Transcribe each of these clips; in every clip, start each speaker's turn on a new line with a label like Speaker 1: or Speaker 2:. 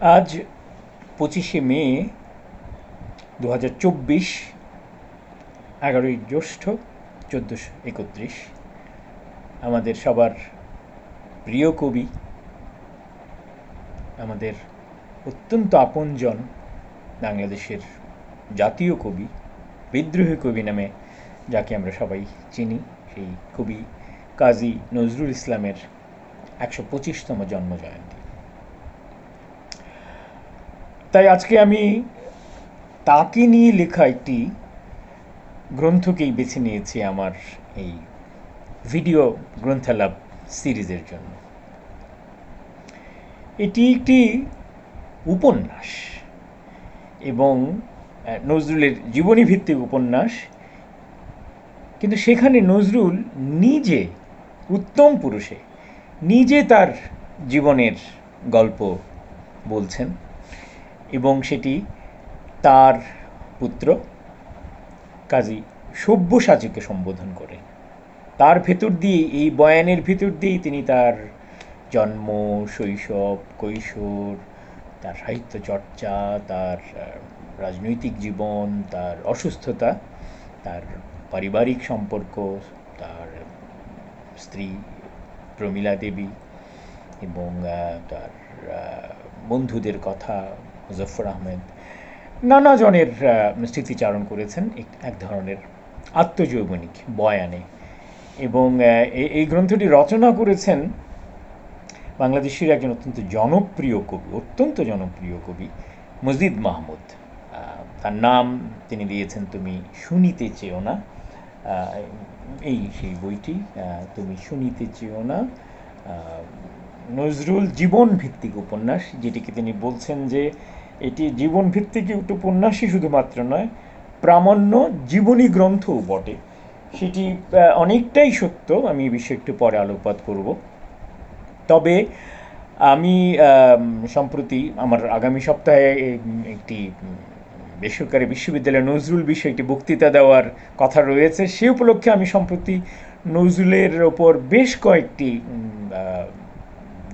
Speaker 1: আজ পঁচিশে মে দু হাজার চব্বিশ, এগারোই জ্যৈষ্ঠ চোদ্দোশো একত্রিশ। আমাদের সবার প্রিয় কবি, আমাদের অত্যন্ত আপনজন বাংলাদেশের জাতীয় কবি, বিদ্রোহী কবি নামে যাকে আমরা সবাই চিনি, সেই কবি কাজী নজরুল ইসলামের একশো পঁচিশতম জন্মজয়ন্তী। তাই আজকে আমি তাকে নিয়ে লেখা একটি গ্রন্থকেই বেছে নিয়েছি আমার এই ভিডিও গ্রন্থালাপ সিরিজের জন্য। এটি একটি উপন্যাস এবং নজরুলের জীবনী ভিত্তিক উপন্যাস। কিন্তু সেখানে নজরুল নিজে উত্তম পুরুষে নিজে তার জীবনের গল্প বলছেন। এবং সেটি তার পুত্র কাজী সব্যসাচীকে সম্বোধন করে। তার ভেতর দিয়ে এই বয়ানের ভেতর দিয়েই তিনি তার জন্ম, শৈশব, কৈশোর, তার সাহিত্য চর্চা, তার রাজনৈতিক জীবন, তার অসুস্থতা, তার পারিবারিক সম্পর্ক, তার স্ত্রী প্রমীলা দেবী এবং তার বন্ধুদের কথা মুজফর আহমেদ নানা জনের স্মৃতিচারণ করেছেন এক- এক ধরনের আত্মজৈবনিক বয়ানে এবং এই গ্রন্থটি রচনা করেছেন বাংলাদেশের একজন অত্যন্ত জনপ্রিয় কবি, অত্যন্ত জনপ্রিয় কবি মজিদ মাহমুদ। তার নাম তিনি দিয়েছেন তুমি শুনিতে চেও না। এই সেই বইটি তুমি শুনিতে চেও না। নজরুল জীবন ভিত্তিক উপন্যাস, যেটিকে তিনি বলছেন যে এটি জীবন ভিত্তিক একটি উপন্যাসই শুধুমাত্র নয়, প্রামাণ্য জীবনী গ্রন্থও বটে। সেটি অনেকটাই সত্য, আমি এই বিষয়ে একটু পরে আলোকপাত করব। তবে আমি সম্প্রতি আমার আগামী সপ্তাহে একটি বেসরকারি বিশ্ববিদ্যালয়ে নজরুল বিষয়ে একটি বক্তৃতা দেওয়ার কথা রয়েছে। সে উপলক্ষে আমি সম্প্রতি নজরুলের ওপর বেশ কয়েকটি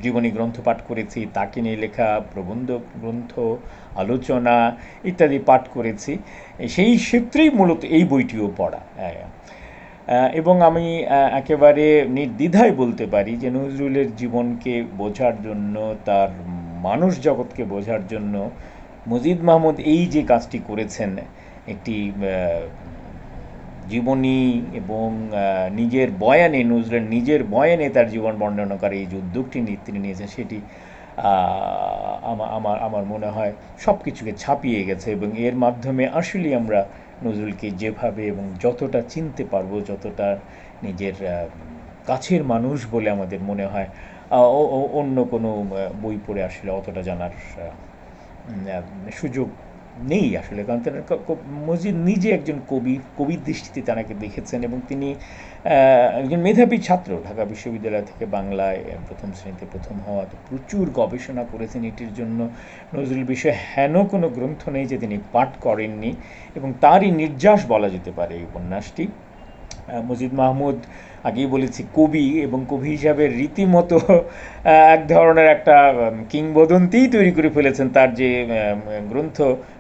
Speaker 1: জীবনী গ্রন্থ পাঠ করেছি, তাকে নিয়ে লেখা, প্রবন্ধ, গ্রন্থ, আলোচনা ইত্যাদি পাঠ করেছি সেই ক্ষেত্রেই মূলত এই বইটিও পড়া হ্যাঁ। এবং আমি একেবারে নির্দ্বিধায় বলতে পারি যে নজরুলের জীবনকে বোঝার জন্য, তার মানুষ জগৎকে বোঝার জন্য মজিদ মাহমুদ এই যে কাজটি করেছেন, একটি জীবনী এবং নিজের বয়ানে নজরুলের নিজের বয়ানে তার জীবন বর্ণনাকারী এই যে উদ্যোগটি তিনি নিয়েছেন সেটি আহ, আমার আমার মনে হয় সব কিছুকে ছাপিয়ে গেছে এবং এর মাধ্যমে আসলেই আমরা নজরুলকে যেভাবে এবং যতটা চিনতে পারব যতটা নিজের কাছের মানুষ বলে আমাদের মনে হয় অন্য কোনো বই পড়ে আসলে অতটা জানার সুযোগ নেই আসলে, কারণ ক- মজিদ নিজে একজন কবি, কবির দৃষ্টিতে তাকে দেখেছেন এবং তিনি একজন মেধাবী ছাত্র ঢাকা বিশ্ববিদ্যালয় থেকে বাংলায় প্রথম শ্রেণীতে প্রথম হওয়া, তো প্রচুর গবেষণা করেছেন এটির জন্য। নজরুল বিষয়ে হেন কোনো গ্রন্থ নেই যে তিনি পাঠ করেননি এবং তারই নির্যাস বলা যেতে পারে এই উপন্যাসটি। মজিদ মাহমুদ আগেই বলেছি, কবি এবং কবি হিসাবে রীতিমতো এক ধরনের একটা কিংবদন্তিই তৈরি করে ফেলেছেন তার যে গ্রন্থ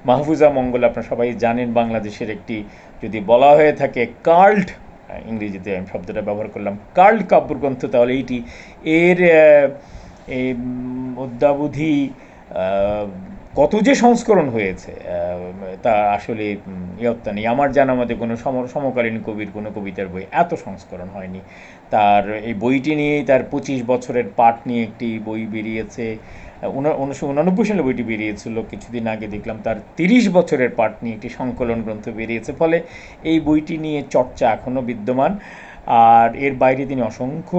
Speaker 1: মাহফুজা মঙ্গল, আপনারা সবাই জানেন বাংলাদেশের একটি, যদি বলা হয়ে থাকে কার্ল্ড ইংরেজিতে আমি শব্দটা ব্যবহার করলাম কার্ল্ড কাব্যগ্রন্থ, তাহলে এইটি এর অদ্যাবধি কত যে সংস্করণ হয়েছে তা আসলে ইয়ত্তা নেই। আমার জানা মতে কোনো সম সমকালীন কবির কোনো কবিতার বই এত সংস্করণ হয়নি। তার এই বইটি নিয়েই তার পঁচিশ বছরের পাঠ নিয়ে একটি বই বেরিয়েছে। উনিশশো উনানব্বই সালে বইটি বেরিয়েছিল। কিছুদিন আগে দেখলাম তার তিরিশ বছরের পাঠ নিয়ে একটি সংকলন গ্রন্থ বেরিয়েছে। ফলে এই বইটি নিয়ে চর্চা এখনও বিদ্যমান। আর এর বাইরে তিনি অসংখ্য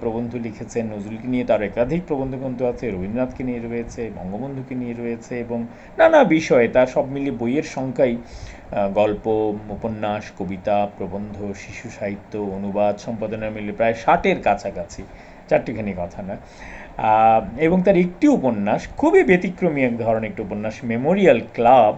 Speaker 1: প্রবন্ধ লিখেছেন। নজরুলকে নিয়ে তার একাধিক প্রবন্ধ আছে, রবীন্দ্রনাথকে নিয়ে রয়েছে, বঙ্গবন্ধুকে নিয়ে রয়েছে এবং নানা বিষয়ে তার সব মিলিয়ে বইয়ের সংখ্যাই গল্প, উপন্যাস, কবিতা, প্রবন্ধ, শিশু সাহিত্য, অনুবাদ সম্পাদনা মিলে প্রায় ষাটের কাছাকাছি, চারটিখানি কথা না। এবং তার একটি উপন্যাস, খুবই ব্যতিক্রমী এক ধরনের একটি উপন্যাস, মেমোরিয়াল ক্লাব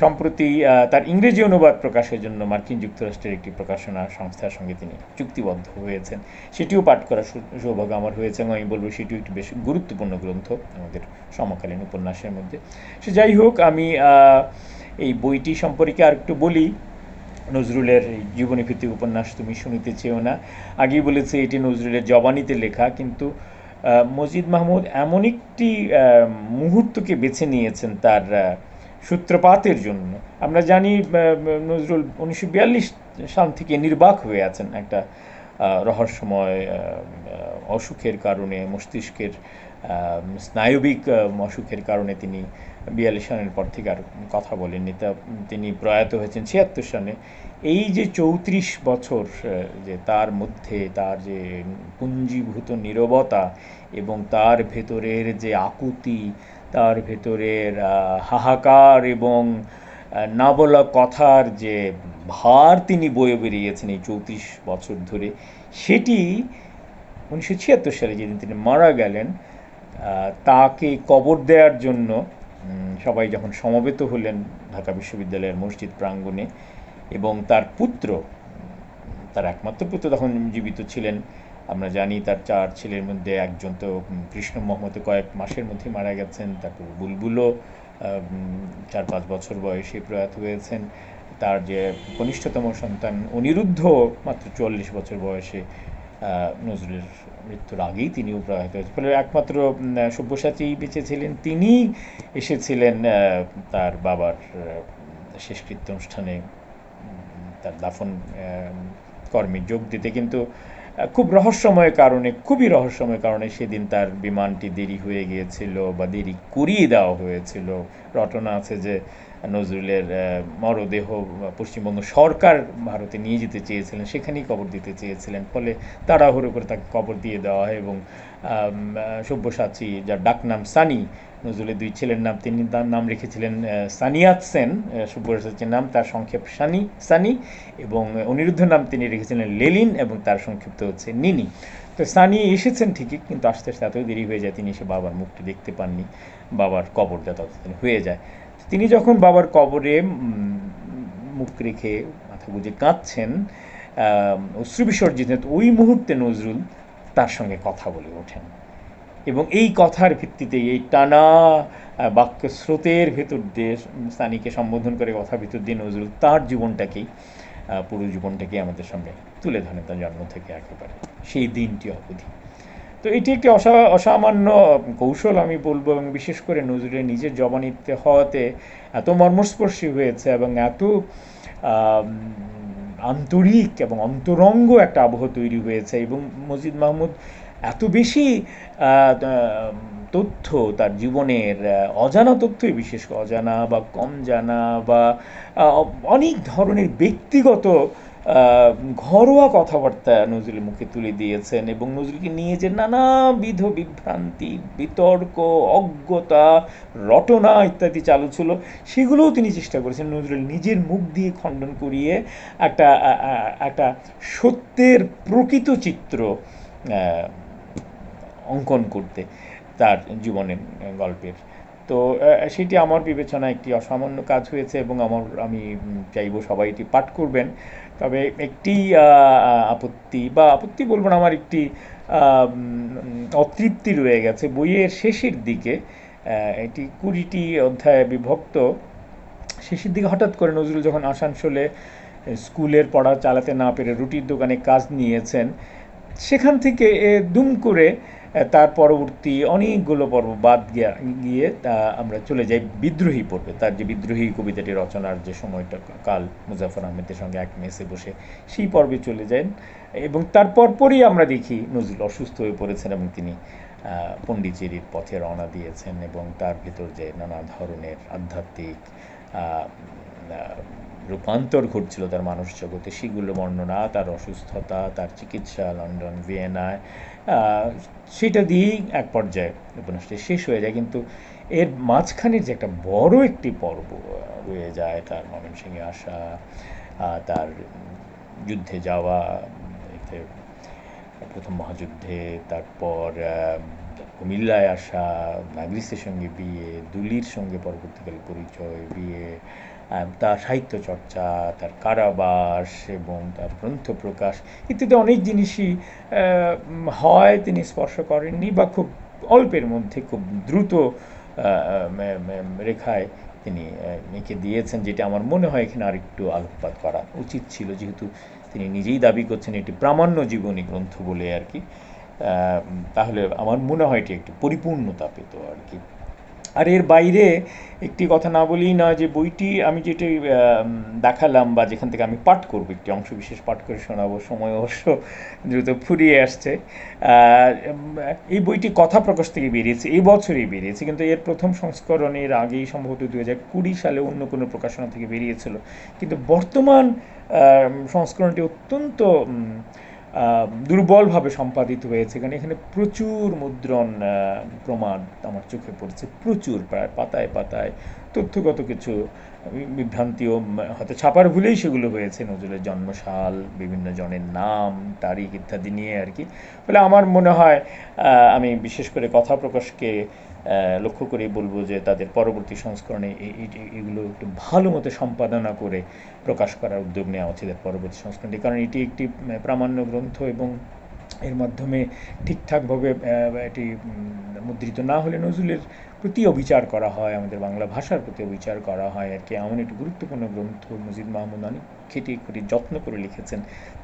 Speaker 1: সম্প্রতি তার ইংরেজি অনুবাদ প্রকাশের জন্য মার্কিন যুক্তরাষ্ট্রের একটি প্রকাশনা সংস্থার সঙ্গে তিনি চুক্তিবদ্ধ হয়েছেন। সেটিও পাঠ করার সৌভাগ্য আমার হয়েছে এবং আমি বলব সেটিও একটি বেশ গুরুত্বপূর্ণ গ্রন্থ আমাদের সমকালীন উপন্যাসের মধ্যে। সে যাই হোক, আমি এই বইটি সম্পর্কে আর একটু বলি। নজরুলের জীবনী ভিত্তিক উপন্যাস তুমি শুনিতে চেয়েও না। আগেই বলেছি, এটি নজরুলের জবানিতে লেখা, কিন্তু মজিদ মাহমুদ এমন একটি মুহূর্তকে বেছে নিয়েছেন তার সূত্রপাতের জন্য। আমরা জানি নজরুল উনিশশো বিয়াল্লিশ সাল থেকে নির্বাক হয়ে আছেন একটা রহস্যময় অসুখের কারণে, মস্তিষ্কের স্নায়বিক অসুখের কারণে তিনি বিয়াল্লিশ সালের পর থেকে আর কথা বলেননি। তা তিনি প্রয়াত হয়েছেন ছিয়াত্তর সালে। এই যে চৌত্রিশ বছর যে তার মধ্যে তার যে পুঞ্জীভূত নীরবতা এবং তার ভেতরের যে আকুতি তার ভেতরের হাহাকার এবং না বলা কথার যে ভার তিনি বয়ে বেরিয়েছেন এই চৌত্রিশ বছর ধরে, সেটি উনিশশো ছিয়াত্তর সালে যেদিন তিনি মারা গেলেন তাকে কবর দেওয়ার জন্য সবাই যখন সমবেত হলেন ঢাকা বিশ্ববিদ্যালয়ের মসজিদ প্রাঙ্গণে এবং তার পুত্র, তার একমাত্র পুত্র তখন জীবিত ছিলেন আমরা জানি তার চার ছেলের মধ্যে একজন তো কৃষ্ণ মোহাম্মদ কয়েক মাসের মধ্যে মারা গেছেন, তারপর বুলবুলও চার পাঁচ বছর বয়সে প্রয়াত হয়েছেন। তার যে কনিষ্ঠতম সন্তান অনিরুদ্ধ, মাত্র চল্লিশ বছর বয়সে নজরুলের মৃত্যুর আগেই তিনিও প্রয়াত হয়েছেন। ফলে একমাত্র সব্যসাচী বেঁচে ছিলেন তিনি এসেছিলেন তার বাবার শেষকৃত্য অনুষ্ঠানে তার দাফন কর্মে যোগ দিতে। কিন্তু খুব রহস্যময় কারণে, খুবই রহস্যময় কারণে সেদিন তার বিমানটি দেরি হয়ে গিয়েছিল বা দেরি করিয়ে দেওয়া হয়েছিল। রটনা আছে যে নজরুলের মরদেহ পশ্চিমবঙ্গ সরকার ভারতে নিয়ে যেতে চেয়েছিলেন, সেখানেই কবর দিতে চেয়েছিলেন। ফলে তাড়াহুড়ো করে তাকে কবর দিয়ে দেওয়া হয় এবং সব্যসাচী যার ডাকনাম সানি, নজরুলের দুই ছেলের নাম, তিনি তার নাম রেখেছিলেন সানিয়াত সেন সব্যসাচীর নাম, তার সংক্ষেপ সানি সানি এবং অনিরুদ্ধ নাম তিনি রেখেছিলেন লেলিন এবং তার সংক্ষিপ্ত হচ্ছে নিনি। তো সানি এসেছেন ঠিকই, কিন্তু আস্তে আস্তে এতই দেরি হয়ে যায়, তিনি এসে বাবার মুখটি দেখতে পাননি, বাবার কবরটা ততদিন হয়ে যায়। তিনি যখন বাবার কবরে মুখ রেখে মাথা গুঁজে কাঁদছেন অশ্রু বিসর্জিত, ওই মুহূর্তে নজরুল তার সঙ্গে কথা বলে ওঠেন। এবং এই কথার ভিত্তিতে এই টানা বাক্য স্রোতের ভেতর দিয়ে সানিকে সম্বোধন করে কথার ভিতর দিয়ে নজরুল তার জীবনটাকেই পুরো জীবনটাকেই আমাদের সামনে তুলে ধরেন তার জন্ম থেকে একেবারে সেই দিনটি অবধি। তো এটি একটি অসা, অসামান্য কৌশল আমি বলব এবং বিশেষ করে নজরুলের নিজের জবানিতে হওয়াতে এত মর্মস্পর্শী হয়েছে এবং এত আন্তরিক এবং অন্তরঙ্গ একটা আবহ তৈরি হয়েছে এবং মজিদ মাহমুদ এত বেশি তথ্য তার জীবনের অজানা তথ্যই বিশেষ অজানা বা কম জানা বা অনেক ধরনের ব্যক্তিগত ঘরোয়া কথাবার্তা নজরুল মুখে তুলে দিয়েছেন এবং নজরুলকে নিয়ে যে নানাবিধ বিভ্রান্তি, বিতর্ক, অজ্ঞতা, রটনা ইত্যাদি চালু ছিল, সেগুলোও তিনি চেষ্টা করেছেন নজরুল নিজের মুখ দিয়ে খণ্ডন করিয়ে একটা একটা সত্যের প্রকৃত চিত্র অঙ্কন করতে তার জীবনের গল্পের। তো সেটি আমার বিবেচনায় একটি অসামান্য কাজ হয়েছে এবং আমার, আমি চাইব সবাই এটি পাঠ করবেন। তবে একটি আপত্তি বা আপত্তি বলব না, আমার একটি অতৃপ্তি রয়ে গেছে বইয়ের শেষের দিকে। এটি কুড়িটি অধ্যায়ে বিভক্ত। শেষের দিকে হঠাৎ করে নজরুল যখন আসানসোলে স্কুলের পড়া চালাতে না পেরে রুটির দোকানে কাজ নিয়েছেন, সেখান থেকে দুম করে তার পরবর্তী অনেকগুলো পর্ব বাদ গিয়া- তা আমরা চলে যাই বিদ্রোহী পর্বে। তার যে বিদ্রোহী কবিতাটি রচনার যে সময়টা, কাল মুজাফর আহমেদের সঙ্গে এক মেসে বসে সেই পর্বে চলে যান এবং তার পরপরই আমরা দেখি নজরুল অসুস্থ হয়ে পড়েছেন এবং তিনি পণ্ডিচেরির পথে রওনা দিয়েছেন এবং তার ভিতর যে নানা ধরনের আধ্যাত্মিক রূপান্তর ঘটছিল তার মানুষ জগতে সেগুলো বর্ণনা, তার অসুস্থতা, তার চিকিৎসা, লন্ডন, ভিয়েনায় সেটা দিয়েই এক পর্যায়ে উপন্যাসটি শেষ হয়ে যায়, কিন্তু এর মাঝখানে যে একটা বড় একটি পর্ব রয়ে যায়, তার ময়মনসিংহে আসা তার যুদ্ধে যাওয়া প্রথম মহাযুদ্ধে, তারপর কুমিল্লায় আসা নাগরিসের সঙ্গে বিয়ে, দুলির সঙ্গে পরবর্তীকালে পরিচয়, বিয়ে তার সাহিত্য চর্চা, তার কারাবাস এবং তার গ্রন্থ প্রকাশ ইত্যাদি অনেক জিনিসই হয়, তিনি স্পর্শ করেননি বা খুব অল্পের মধ্যে খুব দ্রুত রেখায় তিনি এঁকে দিয়েছেন, যেটা আমার মনে হয় এখানে আরেকটু আলোকপাত করা উচিত ছিল, যেহেতু তিনি নিজেই দাবি করছেন এটি প্রামাণ্য জীবনী গ্রন্থ বলে আর কি। তাহলে আমার মনে হয় এটি একটি পরিপূর্ণতা পেত আর কি। আর এর বাইরে একটি কথা না বলেই নয় যে বইটি আমি যেটি দেখালাম বা যেখান থেকে আমি পাঠ করব, একটি অংশ বিশেষ পাঠ করে শোনাবো, সময় অবশ্য দ্রুত ফুরিয়ে আসছে। এই বইটি কথা প্রকাশ থেকে বেরিয়েছে, এই বছরই বেরিয়েছে, কিন্তু এর প্রথম সংস্করণের আগেই সম্ভবত দু হাজার কুড়ি সালে অন্য কোনো প্রকাশনা থেকে বেরিয়েছিল। কিন্তু বর্তমান সংস্করণটি অত্যন্ত দুর্বলভাবে সম্পাদিত হয়েছে। কারণ এখানে প্রচুর মুদ্রণ প্রমাণ আমার চোখে পড়েছে। প্রচুর, প্রায় পাতায় পাতায় তথ্যগত কিছু বিভ্রান্তিও উম, হয়তো ছাপার ভুলেই সেগুলো হয়েছে নজরুলের জন্মসাল বিভিন্ন জনের নাম তারিখ ইত্যাদি নিয়ে আর কি। ফলে আমার মনে হয় আমি বিশেষ করে কথা প্রকাশকে লক্ষ্য করেই বলব যে তাদের পরবর্তী সংস্করণে এগুলো একটু ভালো মতো সম্পাদনা করে প্রকাশ করার উদ্যোগ নেওয়া উচিত পরবর্তী সংস্করণটি। কারণ এটি একটি প্রামাণ্য গ্রন্থ এবং এর মাধ্যমে ঠিকঠাকভাবে এটি মুদ্রিত না হলে নজরুলের প্রতি অবিচার করা হয়, আমাদের বাংলা ভাষার প্রতি অবিচার করা হয়। আর কি, এমন একটি গুরুত্বপূর্ণ গ্রন্থ মজিদ মাহমুদ অনেক খেটে খুঁটি যত্ন করে লিখেছেন।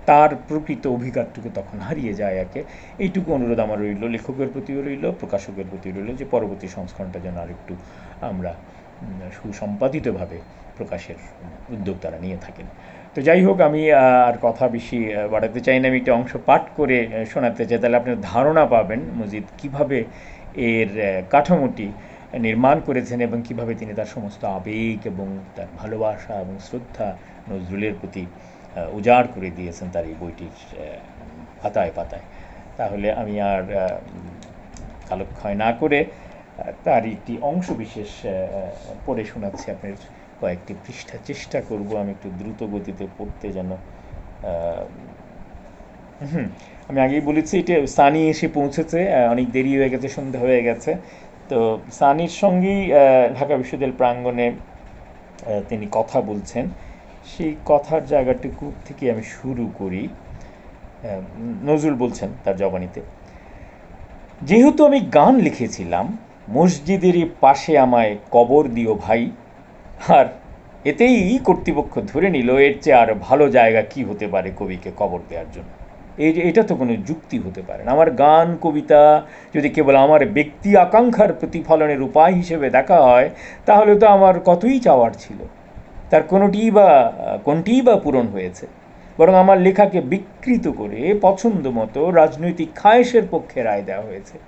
Speaker 1: তার প্রকৃত অভিঘাতটুকু তখন হারিয়ে যায় আর কি। এইটুকু অনুরোধ আমার রইল, লেখকের প্রতিও রইল, প্রকাশকের প্রতি রইল যে পরবর্তী সংস্করণটা যেন আরেকটু আমরা সুসম্পাদিতভাবে প্রকাশের উদ্যোগ তারা নিয়ে থাকেন। তো যাই হোক, আমি আর কথা বেশি বাড়াতে চাই না। আমি একটা অংশ পাঠ করে শোনাতে চাই। তাহলে আপনার ধারণা পাবেন মজিদ কীভাবে এর কাঠামোটি নির্মাণ করেছেন এবং কীভাবে তিনি তার সমস্ত আবেগ এবং তার ভালোবাসা এবং শ্রদ্ধা নজরুলের প্রতি উজাড় করে দিয়েছেন তার এই বইটির পাতায় পাতায়। তাহলে আমি আর কালক্ষয় না করে তার একটি অংশ বিশেষ পড়ে শোনাচ্ছি আপনার কয়েকটি পৃষ্ঠা চেষ্টা করব আমি একটু দ্রুত গতিতে পড়তে যেন হুম, আমি আগেই বলেছি এটা সানি এসে পৌঁছেছে অনেক দেরি হয়ে গেছে, সন্ধ্যা হয়ে গেছে। তো সানির সঙ্গেই ঢাকা বিশ্ববিদ্যালয় প্রাঙ্গণে তিনি কথা বলছেন। সেই কথার জায়গাটুকু থেকে আমি শুরু করি। নজরুল বলছেন তার জবানিতে, যেহেতু আমি গান লিখেছিলাম মসজিদেরই পাশে আমায় কবর দিও ভাই আর এতেই কর্তৃপক্ষ ধরে নিল, এর চেয়ে আর ভালো জায়গা কি হতে পারে কবিকে কবর দেওয়ার জন্য? এই এটা তো কোনো যুক্তি হতে পারে না। আমার গান, কবিতা যদি কেবল আমার ব্যক্তি আকাঙ্ক্ষার প্রতিফলনের উপায় হিসেবে দেখা হয়, তাহলে তো আমার কতই চাওয়ার ছিল। তার কোনোটিই বা কোনটিই বা পূরণ হয়েছে। বরং আমার লেখাকে বিকৃত করে পছন্দ মতো রাজনৈতিক খায়েশের পক্ষে রায় দেওয়া হয়েছে।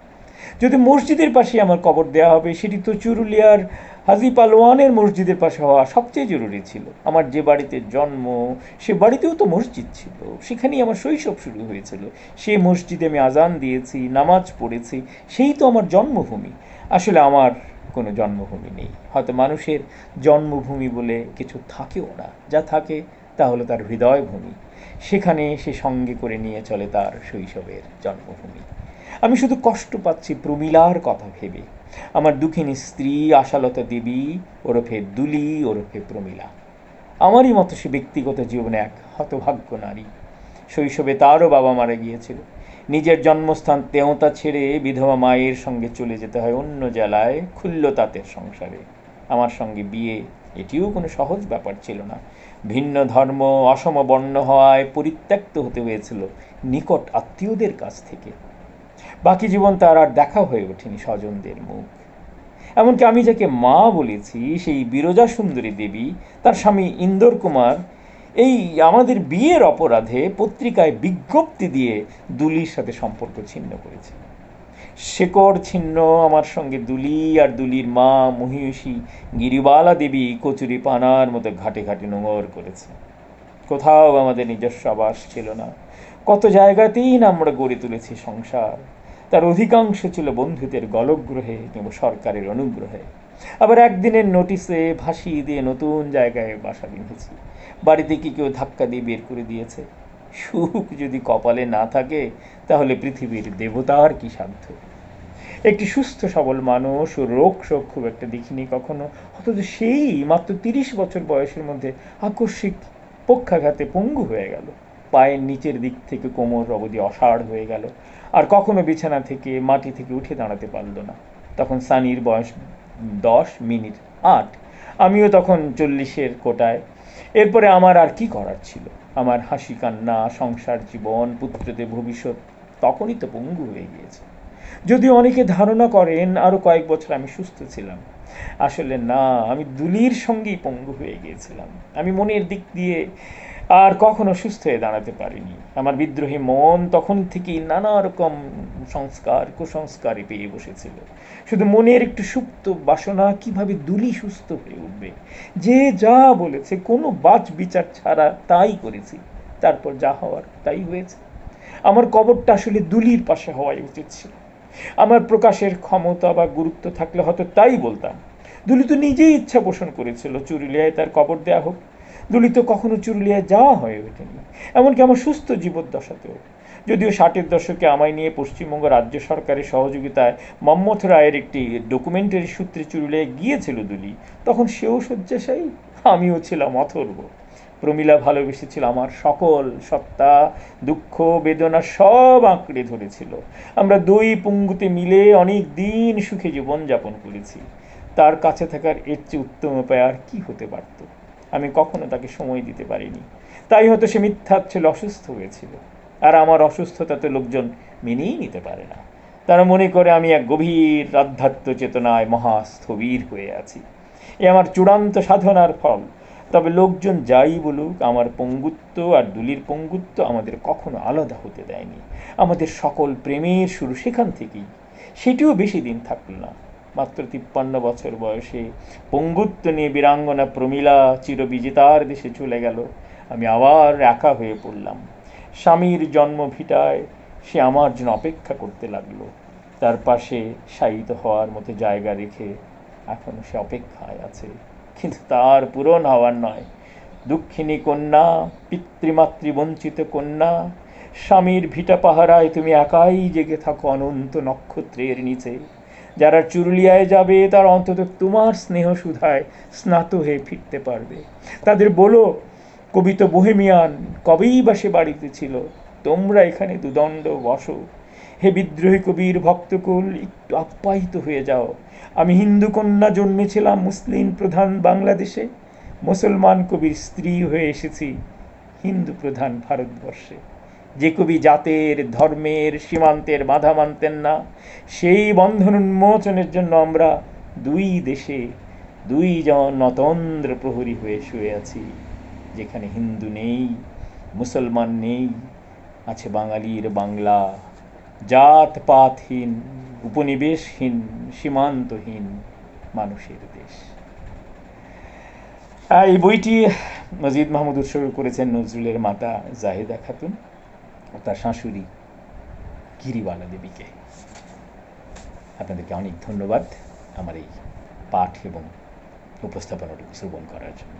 Speaker 1: যদি মসজিদের পাশে আমার কবর দেওয়া হবে, সেটি তো চুরুলিয়ার হাজি পালোয়ানের মসজিদের পাশে হওয়া সবচেয়ে জরুরি ছিল। আমার যে বাড়িতে জন্ম, সে বাড়িতেও তো মসজিদ ছিল। সেখানেই আমার শৈশব শুরু হয়েছিল। সেই মসজিদে আমি আজান দিয়েছি, নামাজ পড়েছি। সেই তো আমার জন্মভূমি। আসলে আমার কোনো জন্মভূমি নেই। হয়তো মানুষের জন্মভূমি বলে কিছু থাকেও না। যা থাকে, তা হলো তার হৃদয়ভূমি সেখানে সে সঙ্গে করে নিয়ে চলে তার শৈশবের জন্মভূমি। আমি শুধু কষ্ট পাচ্ছি প্রমিলার কথা ভেবে। আমার দুঃখিনী স্ত্রী, আশালতা দেবী, ওরফে দুলি, ওরফে প্রমিলা। আমারই মতো সে ব্যক্তিগত জীবনে এক হতভাগ্য নারী। শৈশবে তারও বাবা মারা গিয়েছিল। নিজের জন্মস্থান তেওতা ছেড়ে বিধবা মায়ের সঙ্গে চলে যেতে হয় অন্য জেলায় খুল্ল তাঁতের সংসারে। আমার সঙ্গে বিয়ে এটিও কোনো সহজ ব্যাপার ছিল না। ভিন্ন ধর্ম অসম বর্ণ হওয়ায় পরিত্যক্ত হতে হয়েছিল নিকট আত্মীয়দের কাছ থেকে। বাকি জীবন তার আর দেখা হয়ে ওঠেনি স্বজনদের মুখ। এমনকি আমি যাকে মা বলেছি, সেই বিরজা সুন্দরী দেবী, তার স্বামী ইন্দর কুমার, এই আমাদের বিয়ের অপরাধে পত্রিকায় বিজ্ঞপ্তি দিয়ে দুলির সাথে সম্পর্ক ছিন্ন করেছে। শেকড় ছিন্ন আমার সঙ্গে দুলি, আর দুলির মা মহিষী গিরিবালা দেবী কচুরি পানার মতো ঘাটে ঘাটে নোংর করেছে। কোথাও আমাদের নিজস্ব আবাস ছিল না। কত জায়গাতেই না আমরা গড়ে তুলেছি সংসার। তার অধিকাংশ ছিল বন্ধুদের গলগ্রহে কিংবা সরকারের অনুগ্রহে। আবার একদিনের নোটিশে ভাসিয়ে দিয়ে নতুন জায়গায় বাসা বেঁধেছি। বাড়িতে কি কেউ ধাক্কা দিয়ে বের করে দিয়েছে? সুখ যদি কপালে না থাকে, তাহলে পৃথিবীর দেবতার কি সাধ্য? একটি সুস্থ, সবল মানুষ ও রোগ শোক খুব একটা দেখিনি কখনো। অথচ সেই মাত্র তিরিশ বছর বয়সের মধ্যে আকস্মিক পক্ষাঘাতে পঙ্গু হয়ে গেল। পায়ের নিচের দিক থেকে কোমর অবধি অসাড় হয়ে গেল। আর কখনো বিছানা থেকে মাটি থেকে উঠে দাঁড়াতে পারল না। তখন সানির বয়স দশ, মিনিট আট। আমিও তখন চল্লিশের কোটায়। এরপরে আমার আর কি করার ছিল? আমার হাসি, কান্না, সংসার জীবন, পুত্রদের ভবিষ্যৎ তখনই তো পঙ্গু হয়ে গিয়েছে। যদিও অনেকে ধারণা করেন আরও কয়েক বছর আমি সুস্থ ছিলাম। আসলে না, আমি দুলির সঙ্গেই পঙ্গু হয়ে গিয়েছিলাম। আমি মনের দিক দিয়ে আর কখনো সুস্থ হয়ে দাঁড়াতে পারিনি। আমার বিদ্রোহী মন তখন থেকেই নানা রকম সংস্কার, কুসংস্কারে পেয়ে বসেছিল। শুধু মনের একটু সুপ্ত বাসনা কীভাবে দুলি সুস্থ হয়ে উঠবে? যে যা বলেছে, কোনো বাচ বিচার ছাড়া তাই করেছি। তারপর যা হওয়ার তাই হয়েছে। আমার কবরটা আসলে দুলির পাশে হওয়াই উচিত ছিল। আমার প্রকাশের ক্ষমতা বা গুরুত্ব থাকলে হয়তো তাই বলতাম। দুলি তো নিজেই ইচ্ছা পোষণ করেছিল চুরুলিয়ায় তার কবর দেয়া হোক। দুলি তো কখনো চুরুলিয়ায় যাওয়া হয়ে ওঠেনি এমনকি আমার সুস্থ জীবদ্দশাতেও। যদিও ষাটের দশকে আমায় নিয়ে পশ্চিমবঙ্গ রাজ্য সরকারের সহযোগিতায় মম্মথ রায়ের একটি ডকুমেন্টারি সূত্রে চুরুলিয়ায় গিয়েছিল দুলি, তখন সেও শয্যাশায়ী, আমিও ছিলাম অথর্ব। প্রমীলা ভালোবেসেছিল আমার সকল সত্তা, দুঃখ, বেদনা সব আঁকড়ে ধরেছিল। আমরা দুই পুঙ্গুতে মিলে অনেক দিন সুখে জীবনযাপন করেছি। তার কাছে থাকার এর চেয়ে উত্তম উপায় আর কি হতে পারত? আমি কখনো তাকে সময় দিতে পারিনি। তাই হয়তো সে মিথ্যাচ্ছলে অসুস্থ হয়েছিল। আর আমার অসুস্থতাতে লোকজন মেনেই নিতে পারে না। তারা মনে করে আমি এক গভীর আধ্যাত্ম চেতনায় মহাস্থবির হয়ে আছি। এ আমার চূড়ান্ত সাধনার ফল। তবে লোকজন যাই বলুক, আমার পঙ্গুত্ব আর দুলির পঙ্গুত্ব আমাদের কখনো আলাদা হতে দেয়নি। আমাদের সকল প্রেমের শুরু সেখান থেকেই। সেটিও বেশি দিন থাকল না। মাত্র তিপ্পান্ন বছর বয়সে পঙ্গুত্ব নিয়ে বীরাঙ্গনা প্রমীলা চিরবিজেতার দেশে চলে গেল। আমি আবার একা হয়ে পড়লাম। স্বামীর জন্ম ভিটায় সে আমার জন্য অপেক্ষা করতে লাগল। তার পাশে শায়িত হওয়ার মতো জায়গা রেখে এখনও সে অপেক্ষায় আছে। কিন্তু তার পূরণ হওয়ার নয়। দুঃখিনী কন্যা, পিতৃমাতৃ বঞ্চিত কন্যা, স্বামীর ভিটা পাহারায় তুমি একাই জেগে থাকো অনন্ত নক্ষত্রের নিচে। যারা চুরুলিয়ায় যাবে, তার অন্তত তোমার স্নেহ সুধায় স্নাত হয়ে ফিরতে পারবে। তাদের বলো, কবি তো বোহেমিয়ান, কবেই বা সে বাড়িতে ছিল? তোমরা এখানে দুদণ্ড বসো। হে বিদ্রোহী কবির ভক্তকুল, একটু আপ্যায়িত হয়ে যাও। আমি হিন্দু কন্যা জন্মেছিলাম মুসলিম প্রধান বাংলাদেশে। মুসলমান কবির স্ত্রী হয়ে এসেছি হিন্দু প্রধান ভারতবর্ষে। যে কবি জাতের, ধর্মের, সীমান্তের বাধা মানতেন না। সেই বন্ধন উন্মোচনের জন্য আমরা দুই দেশে দুইজন নতন্দ্র প্রহরী হয়ে শুয়ে আছি, যেখানে হিন্দু নেই, মুসলমান নেই, আছে বাঙালির বাংলা। জাত পাতহীন উপনিবেশহীন, সীমান্তহীন মানুষের দেশ। এই বইটি মজিদ মাহমুদ উৎসর্গ করেছেন নজরুলের মাতা জাহেদা খাতুন। তার শাশুড়ি গিরিবালা দেবীকে। আপনাদেরকে অনেক ধন্যবাদ আমার এই পাঠ এবং উপস্থাপনাটুকু শ্রবণ করার জন্য।